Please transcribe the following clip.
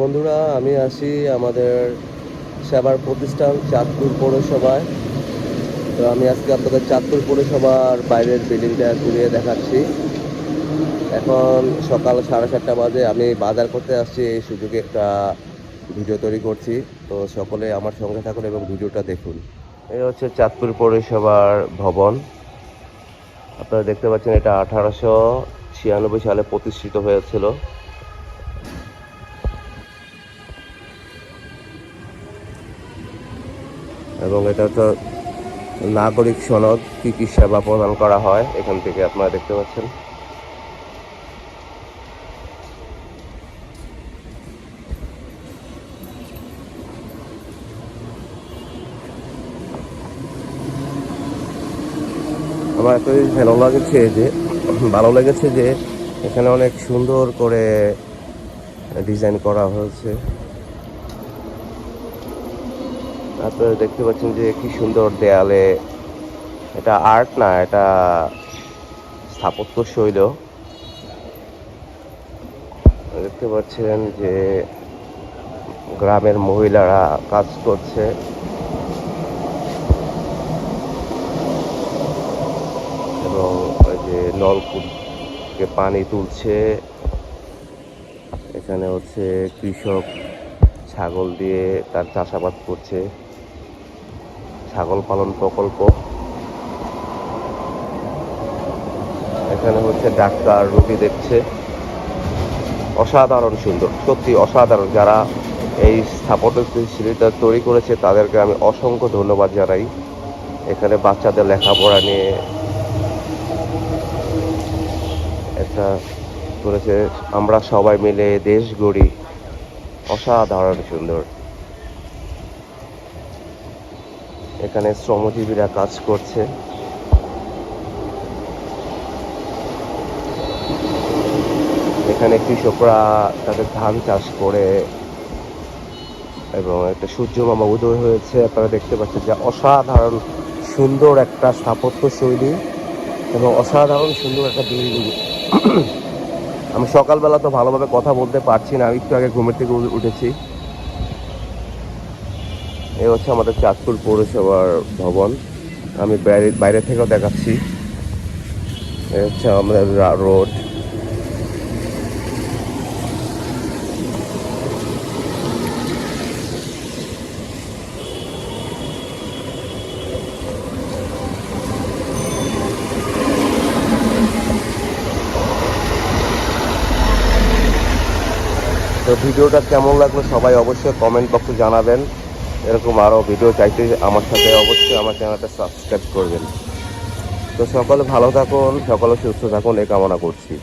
বন্ধুরা, আমি আসি আমাদের সেবার প্রতিষ্ঠান চাঁদপুর পৌরসভায়। তো আমি আজকে আপনাদের চাঁদপুর পৌরসভার বাইরের বিল্ডিংটা ঘুরিয়ে দেখাচ্ছি। এখন সকাল সাড়ে সাতটা বাজে, আমি বাজার করতে আসছি, এই সুযোগে একটা ভিডিও তৈরি করছি। তো সকলে আমার সঙ্গে থাকুন এবং ভিডিওটা দেখুন। এই হচ্ছে চাঁদপুর পৌরসভার ভবন। আপনারা দেখতে পাচ্ছেন, এটা আঠারোশো ছিয়ানব্বই সালে প্রতিষ্ঠিত হয়েছিল। এবং এটা তো নাগরিক সনদ, কি কি সেবা প্রদান করা হয়, এখান থেকে আপনারা দেখতে পাচ্ছেন। আমার জিনিস ভালো লাগছে যে, ভালো লেগেছে যে, এখানে অনেক সুন্দর করে ডিজাইন করা হয়েছে। আপনারা দেখতে পাচ্ছেন যে কি সুন্দর দেয়ালে এটা আর্ট না, এটা স্থাপত্য শৈল। দেখতে পাচ্ছেন যে গ্রামের মহিলারা কাজ করছে। এবং ওই যে নলকূপকে পানি তুলছে। এখানে হচ্ছে কৃষক ছাগল দিয়ে তার চাষাবাদ করছে। ছাগল পালন প্রকল্প। এখানে হচ্ছে ডাক্তার রোগী দেখছে। অসাধারণ সুন্দর, সত্যি অসাধারণ। যারা এই স্থাপত্য শিল্পটা তৈরি করেছে, তাদেরকে আমি অসংখ্য ধন্যবাদ জানাই। এখানে বাচ্চাদের লেখাপড়া নিয়ে একটা করেছে। আমরা সবাই মিলে দেশ গড়ি। অসাধারণ সুন্দর। এখানে শ্রমজীবীরা কাজ করছে। এখানে কৃষকরা তাদের ধান চাষ করে এবং একটা সূর্য মামা উদয় হয়েছে। আপনারা দেখতে পাচ্ছেন যে অসাধারণ সুন্দর একটা স্থাপত্য শৈলী এবং অসাধারণ সুন্দর একটা বিল্ডিং। আমি সকালবেলা তো ভালোভাবে কথা বলতে পারছি না, আমি একটু আগে ঘুমের থেকে উঠেছি। এই হচ্ছে আমাদের চাঁদপুর পৌরসভার ভবন। আমি বাইরে বাইরে থেকেও দেখাচ্ছি। এ হচ্ছে আমাদের রোড। তো ভিডিওটা কেমন লাগল সবাই অবশ্যই কমেন্ট বক্সে জানাবেন। এরকম আরও ভিডিও চাইতে আমার সাথে অবশ্যই আমার চ্যানেলটা সাবস্ক্রাইব করবেন। তো সকলে ভালো থাকুন, সকলে সুস্থ থাকুন, এই কামনা করছি।